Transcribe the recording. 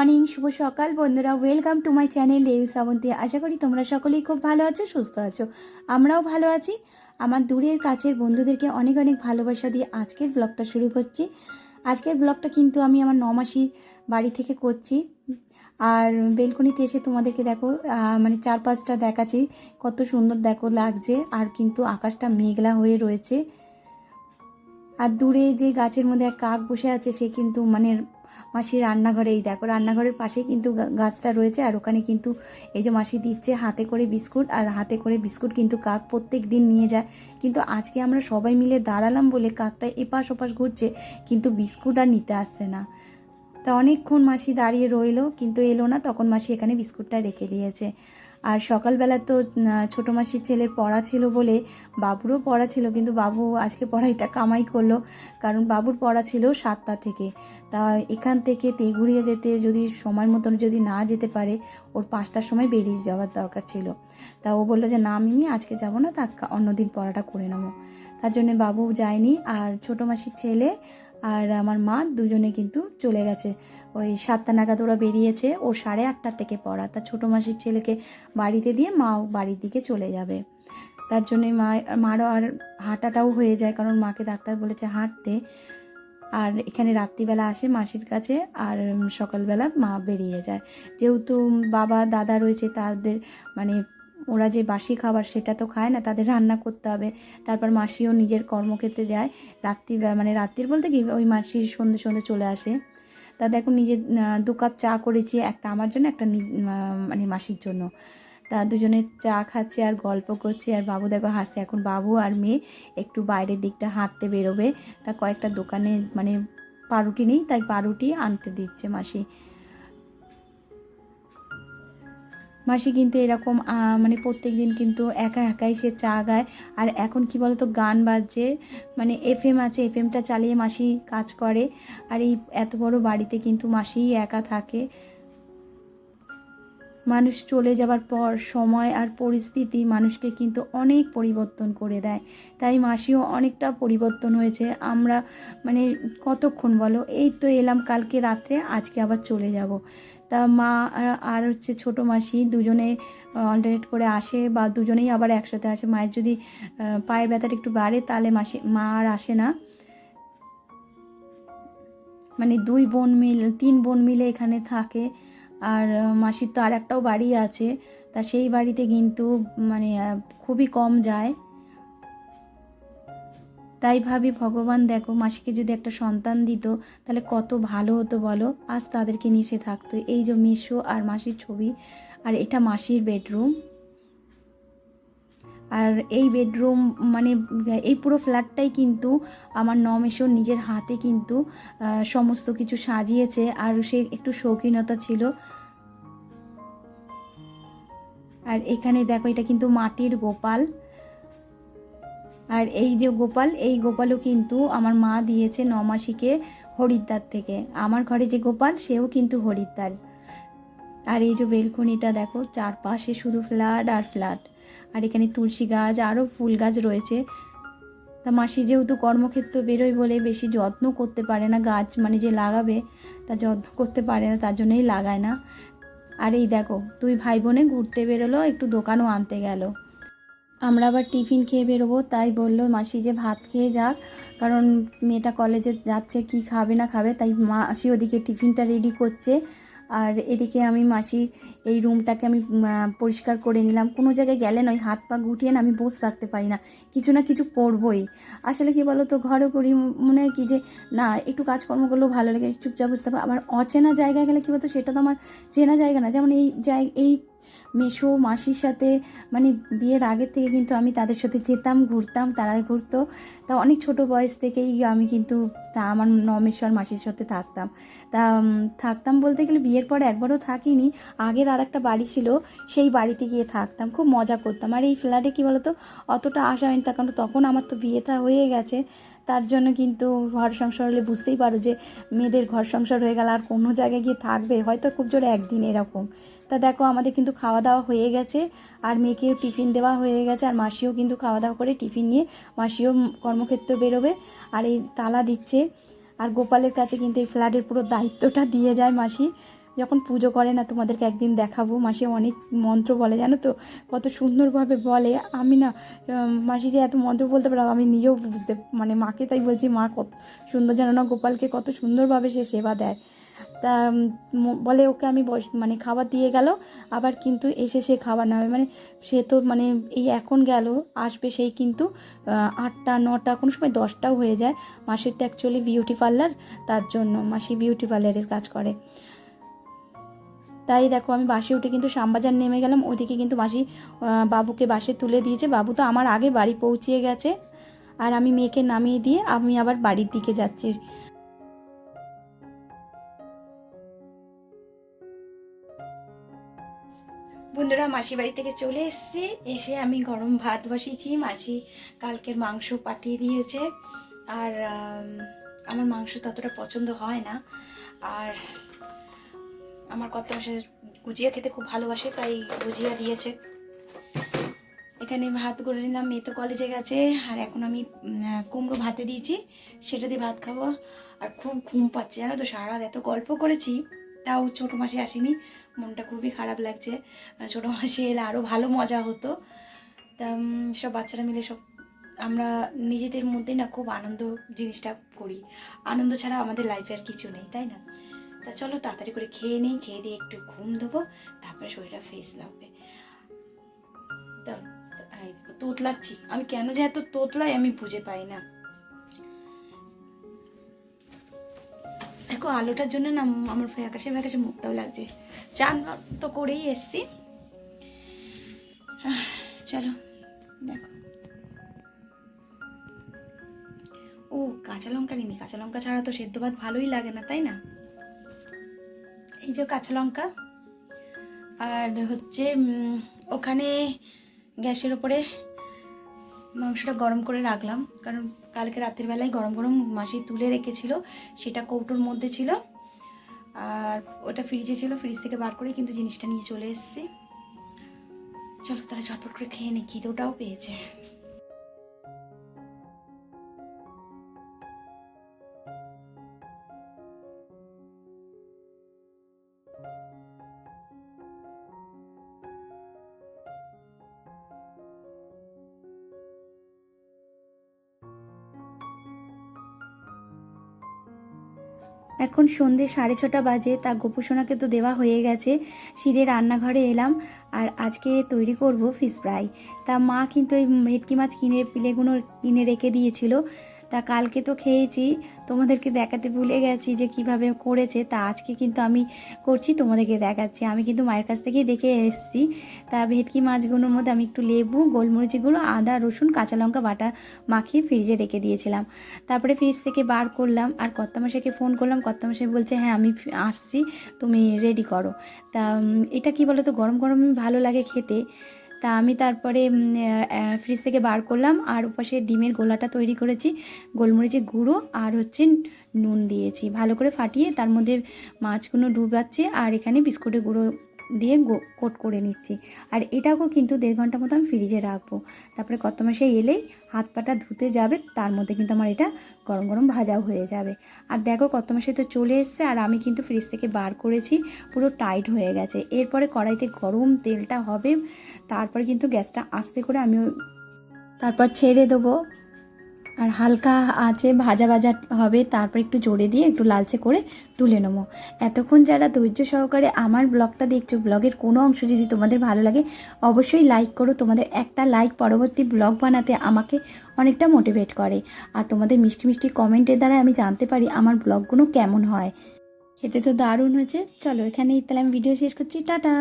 Morning শুভ সকাল বন্ধুরা। Welcome to my channel Debi Srabanti আশা করি তোমরা সকলেই খুব ভালো আছো, সুস্থ আছো। আমরাও ভালো আছি। আমার দূরের কাছের বন্ধুদেরকে অনেক অনেক ভালোবাসা দিয়ে আজকের ব্লগটা শুরু করছি। আজকের ব্লগটা কিন্তু আমি আমার নমাসির বাড়ি থেকে করছি। আর বেলকনিতে এসে তোমাদেরকে দেখো মানে চারপাশটা দেখাচ্ছি। কত সুন্দর দেখো লাগছে। আর কিন্তু আকাশটা মেঘলা হয়ে রয়েছে। আর দূরে যে গাছের মধ্যে এক কাক বসে আছে, সে কিন্তু মানে মাসি রান্নাঘরে, এই দেখো রান্নাঘরের পাশেই কিন্তু গাছটা রয়েছে আর ওখানে কিন্তু এই যে মাসি দিচ্ছে হাতে করে বিস্কুট আর হাতে করে বিস্কুট কিন্তু কাক প্রত্যেক দিন নিয়ে যায়। কিন্তু আজকে আমরা সবাই মিলে দাঁড়ালাম বলে কাকটা এপাশ ওপাশ ঘুরছে, কিন্তু বিস্কুট আর নিতে আসছে না। তা অনেকক্ষণ মাসি দাঁড়িয়ে রইল, কিন্তু এলো না, তখন মাসি এখানে বিস্কুটটা রেখে দিয়েছে। আর সকালবেলা তো ছোটো মাসির ছেলের পড়া ছিল বলে বাবুরও পড়া ছিল, কিন্তু বাবু আজকে পড়াইটা কামাই করল। কারণ বাবুর পড়া ছিল সাতটা থেকে। তা এখান থেকে তেঘুরিয়ে যেতে যদি সময় মতন যদি না যেতে পারে, ওর পাঁচটার সময় বেরিয়ে যাওয়ার দরকার ছিল। তা ও বলল যে, না আমি আজকে যাব না, তা অন্যদিন পড়াটা করে নেব। তার জন্য বাবু যায়নি, আর ছোটো মাসির ছেলে আর আমার মা দুজনে কিন্তু চলে গেছে। ওই সাতটা নাগাদ ওরা বেরিয়েছে ও সাড়ে আটটার থেকে পড়া। তা ছোটো মাসির ছেলেকে বাড়িতে দিয়ে মাও বাড়ির দিকে চলে যাবে। তার জন্যে মা, মারও আর হাঁটাটাও হয়ে যায়, কারণ মাকে ডাক্তার বলেছে হাঁটতে। আর এখানে রাত্রিবেলা আসে মাসির কাছে, আর সকালবেলা মা বেরিয়ে যায়। যেহেতু বাবা, দাদা রয়েছে, তাদের মানে ওরা যে বাসি খাবার সেটা তো খায় না, তাদের রান্না করতে হবে। তারপর মাসিও নিজের কর্মক্ষেত্রে যায়। রাত্রি মানে রাত্রির বলতে কি, ওই মাসির সন্ধে সন্ধে চলে আসে। তা দেখো নিজে দু কাপ চা করেছি, একটা আমার জন্য, একটা মানে মাসির জন্য। তা দুজনে চা খাচ্ছে আর গল্প করছে, আর বাবু দেখো হাসছে। এখন বাবু আর মেয়ে একটু বাইরের দিকটা হাঁটতে বেরোবে। তা কয়েকটা দোকানে মানে পারুটি নেই, তাই পাউরুটি আনতে দিচ্ছে মাসি। মাসি কিন্তু এরকম মানে প্রত্যেক দিন কিন্তু একা একাই সে চা গায়। আর এখন কি বলতো, গান বাজছে মানে এফ এম আছে এফ এমটা চালিয়ে মাসি কাজ করে। আর এই এত বড় বাড়িতে কিন্তু মাসিই একা থাকে। মানুষ চলে যাবার পর সময় আর পরিস্থিতি মানুষকে কিন্তু অনেক পরিবর্তন করে দেয়। তাই মাসিও অনেকটা পরিবর্তন হয়েছে। আমরা মানে কতক্ষণ বলো? এই তো এলাম কালকে রাত্রে, আজকে আবার চলে যাব। তা মা আর- হচ্ছে ছোটো মাসি দুজনে অল্টারনেট করে আসে বা দুজনেই আবার একসাথে আসে। মায়ের যদি পায়ের ব্যথাটা একটু বাড়ে তাহলে মাসি, মা আর আসে না। মানে দুই বোন মিল, তিন বোন মিলে এখানে থাকে। আর মাসির তো আর একটাও বাড়ি আছে, তা সেই বাড়িতে কিন্তু মানে খুবই কম যায়। তাই ভাবি, ভগবান দেখো, মাসিকে যদি একটা সন্তান দিত, তাহলে কত ভালো হতো বলো? আজ তাদেরকে সে থাকতো। এই যে মিশো আর মাসির ছবি, আর এটা মাসির বেডরুম। আর এই বেডরুম মানে এই পুরো ফ্ল্যাটটাই কিন্তু আমার নমেশো নিজের হাতে কিন্তু সমস্ত কিছু সাজিয়েছে আর সে একটু শৌখিনতা ছিল। আর এখানে দেখো, এটা কিন্তু মাটির গোপাল। আর এই যে গোপাল, এই গোপালও কিন্তু আমার মা দিয়েছে নমাসিকে হরিদ্বার থেকে। আমার ঘরে যে গোপাল, সেও কিন্তু হরিদ্বার। আর এই যে বেলকনিটা দেখো, চারপাশে শুধু ফ্ল্যাট আর ফ্ল্যাট। আর এখানে তুলসী গাছ আরও ফুল গাছ রয়েছে। তা মাসি যেহেতু কর্মক্ষেত্র বেরোয় বলে বেশি যত্ন করতে পারে না, গাছ মানে যে লাগাবে তা যত্ন করতে পারে না, তার জন্যই লাগায় না। আর এই দেখো তুই ভাই বোনে ঘুরতে বেরোলো, একটু দোকানও আনতে গেল। আমরা আবার টিফিন খেয়ে বেরোবো, তাই বলল মাসি যে ভাত খেয়ে যাক, কারণ মেয়েটা কলেজে যাচ্ছে, কি খাবে না খাবে, তাই মাসি ওদিকে টিফিনটা রেডি করছে। আর এদিকে আমি মাসির এই রুমটাকে আমি পরিষ্কার করে নিলাম। কোনো জায়গায় গেলে নয়, হাত পা গুটিয়ে না আমি বসে থাকতে পারি না। কিছু না কিছু করবই। আসলে কি বলো তো ঘরে করি মনে হয় কি যে, না, একটু কাজকর্ম করলেও ভালো লাগে, চুপচাপ বুঝতে পারব আবার অচেনা জায়গায় গেলে কী বলতো, সেটা তো আমার চেনা জায়গা না। যেমন এই জায়গা এই মেশো মাসির সাথে মানে বিয়ের আগের থেকে কিন্তু আমি তাদের সাথে যেতাম, ঘুরতাম, তারা ঘুরতো। তা অনেক ছোট বয়স থেকেই আমি কিন্তু তা আমার নমেশ্বর মাসির সাথে থাকতাম। তা থাকতাম বলতে গেলে বিয়ের পরে একবারও থাকিনি। আগের আর একটা বাড়ি ছিল, সেই বাড়িতে গিয়ে থাকতাম, খুব মজা করতাম। আর এই ফ্ল্যাটে কী বলতো, অতটা আশা হয়নি তার কারণ তখন আমার তো বিয়েটা হয়ে গেছে। তার জন্য কিন্তু ঘর সংসার হলে বুঝতেই পারো যে মেয়েদের ঘর সংসার হয়ে গেল, আর কোনো জায়গায় গিয়ে থাকবে? হয়তো খুব জোরে একদিন এরকম। তা দেখো, আমাদের কিন্তু খাওয়া দাওয়া হয়ে গেছে, আর মেয়েকেও টিফিন দেওয়া হয়ে গেছে, আর মাসিও কিন্তু খাওয়া দাওয়া করে টিফিন নিয়ে মাসিও কর্মক্ষেত্র বেরোবে, আর এই তালা দিচ্ছে। আর গোপালের কাছে কিন্তু এই ফ্ল্যাটের পুরো দায়িত্বটা দিয়ে যায় মাসি। যখন পুজো করে না তোমাদেরকে একদিন দেখাবো, মাসি অনেক মন্ত্র বলে, জানো তো? কত সুন্দরভাবে বলে। আমি না মাসি যে এত মন্ত্র বলতে পারো, আমি নিজেও বুঝতে মানে মাকে তাই বলছি, মা, কত সুন্দর জানো না, গোপালকে কত সুন্দরভাবে সে সেবা দেয়। তা বলে ওকে আমি বস- মানে খাবার দিয়ে গেল, আবার কিন্তু এসে সে খাবার নেবে মানে সে তো মানে এই এখন গেল, আসবে সেই কিন্তু আটটা, নটা, কোনো সময় দশটাও হয়ে যায়। মাসির তো অ্যাকচুয়ালি বিউটি পার্লার তার জন্য মাসি বিউটি পার্লারের কাজ করে। তাই দেখো আমি বাসে উঠে কিন্তু শ্যামবাজার নেমে গেলাম। ওদিকে কিন্তু মাসি বাবুকে বাসে তুলে দিয়েছে। বাবু তো আমার আগে বাড়ি পৌঁছিয়ে গেছে। আর আমি মেয়েকে নামিয়ে দিয়ে আমি আবার বাড়ির দিকে যাচ্ছি। বন্ধুরা, মাসি বাড়ি থেকে চলে এসেছি। এসে আমি গরম ভাত বসিয়েছি। মাসি কালকের মাংস পাঠিয়ে দিয়েছে। আর আমার মাংস ততটা পছন্দ হয় না। আর আমার কত মাসে গুজিয়া খেতে খুব ভালোবাসে, তাই গুজিয়া দিয়েছে। এখানে ভাত করে নিলাম, মেয়ে তো কলেজে গেছে, আর এখন আমি কুমড়ো ভাতে দিয়েছি, সেটা দিয়ে ভাত খাব। আর খুব ঘুম পাচ্ছে, জানো তো সারা এত গল্প করেছি, তাও ছোটো মাসি আসেনি, মনটা খুবই খারাপ লাগছে। ছোটো মাসে এলে আরও ভালো মজা হতো। তা সব বাচ্চারা মিলে সব, আমরা নিজেদের মধ্যেই না খুব আনন্দ জিনিসটা করি। আনন্দ ছাড়া আমাদের লাইফে আর কিছু নেই, তাই না? তা চলো তাড়াতাড়ি করে খেয়ে নিই, খেয়ে দিয়ে একটু ঘুম দেবো, তারপরে শরীরটা ফ্রেশ লাগবে। তোতলাচ্ছি। আমি কেন যে এত তোতলাই আমি বুঝে পাই না। দেখো, আলোটার জন্য না আমার ফ্যাকাশে ফ্যাকাশে মুখটাও লাগছে। চান তো করেই এসছি। চলো, দেখো। ও, কাঁচা লঙ্কা নিনি কাঁচা লঙ্কা ছাড়া তো সেদ্ধ ভাত ভালোই লাগে না, তাই না? এই যে কাঁচা লঙ্কা। আর হচ্ছে ওখানে গ্যাসের ওপরে মাংসটা গরম করে রাখলাম। কারণ কালকে রাতের বেলায় গরম গরম মাসি তুলে রেখেছিল, সেটা কৌটোর মধ্যে ছিল। আর ওটা ফ্রিজে ছিল, ফ্রিজ থেকে বার করে কিন্তু জিনিসটা নিয়ে চলে এসেছি। চলো তাহলে ঝটপট করে খেয়ে নি খিদেওটাও পেয়েছে। এখন সন্ধে সাড়ে ছটা বাজে, তা গোপুসোনাকে তো দেওয়া হয়ে গেছে। শীতের রান্নাঘরে এলাম আর আজকে তৈরি করব ফিশ ফ্রাই। তা মা কিন্তু ওই ভেটকি মাছ কিনে পিলেগুলো কিনে রেখে দিয়েছিল। তা কালকে তো খেয়েছি, তোমাদেরকে দেখাতে ভুলে গেছি যে কীভাবে করেছে, তা আজকে কিন্তু আমি করছি, তোমাদেরকে দেখাচ্ছি। আমি কিন্তু মায়ের কাছ থেকেই দেখে এসেছি। তা ভেটকি মাছগুলোর মধ্যে আমি একটু লেবু গোলমরিচ গুঁড়ো আদা, রসুন, কাঁচা লঙ্কা, বাটা মাখিয়ে ফ্রিজে রেখে দিয়েছিলাম। তারপরে ফ্রিজ থেকে বার করলাম আর কর্তামশাইকে ফোন করলাম, কর্তামশাই বলছে হ্যাঁ আমি আসছি, তুমি রেডি করো। তা এটা কি বলো তো গরম গরম ভালো লাগে খেতে। তা আমি তারপরে ফ্রিজ থেকে বার করলাম। আর ওপাশে ডিমের গোলাটা তৈরি করেছি, গোলমরিচের গুঁড়ো আর হচ্ছে নুন দিয়েছি। ভালো করে ফাটিয়ে তার মধ্যে মাছগুলো ডুবাচ্ছে আর এখানে বিস্কুটের গুঁড়ো দিয়ে কোট করে নিচ্ছি। আর এটাকেও কিন্তু দেড় ঘণ্টা মতো আমি ফ্রিজে রাখব। তারপরে কত মাসে এলেই হাত পাটা ধুতে যাবে, তার মধ্যে কিন্তু আমার এটা গরম গরম ভাজাও হয়ে যাবে। আর দেখো কত মাসে তো চলে এসছে, আর আমি কিন্তু ফ্রিজ থেকে বার করেছি, পুরো টাইট হয়ে গেছে। এরপরে কড়াইতে গরম তেলটা হবে, তারপরে কিন্তু গ্যাসটা আস্তে করে আমি তারপর ছেড়ে দেবো। আর হালকা আঁচে ভাজা ভাজা হবে, তারপর একটু জোরে দিয়ে একটু লালচে করে তুলে নেব। এতক্ষণ যারা ধৈর্য সহকারে আমার ব্লগটা দেখছ, ব্লগের কোনো অংশ যদি তোমাদের ভালো লাগে, অবশ্যই লাইক করো। তোমাদের একটা লাইক পরবর্তী ব্লগ বানাতে আমাকে অনেকটা মোটিভেট করে। আর তোমাদের মিষ্টি মিষ্টি কমেন্টের দ্বারা আমি জানতে পারি আমার ব্লগগুলো কেমন হয়। খেতে তো দারুণ হয়েছে। চলো এখানেই তাহলে আমি ভিডিও শেষ করছি। টাটা!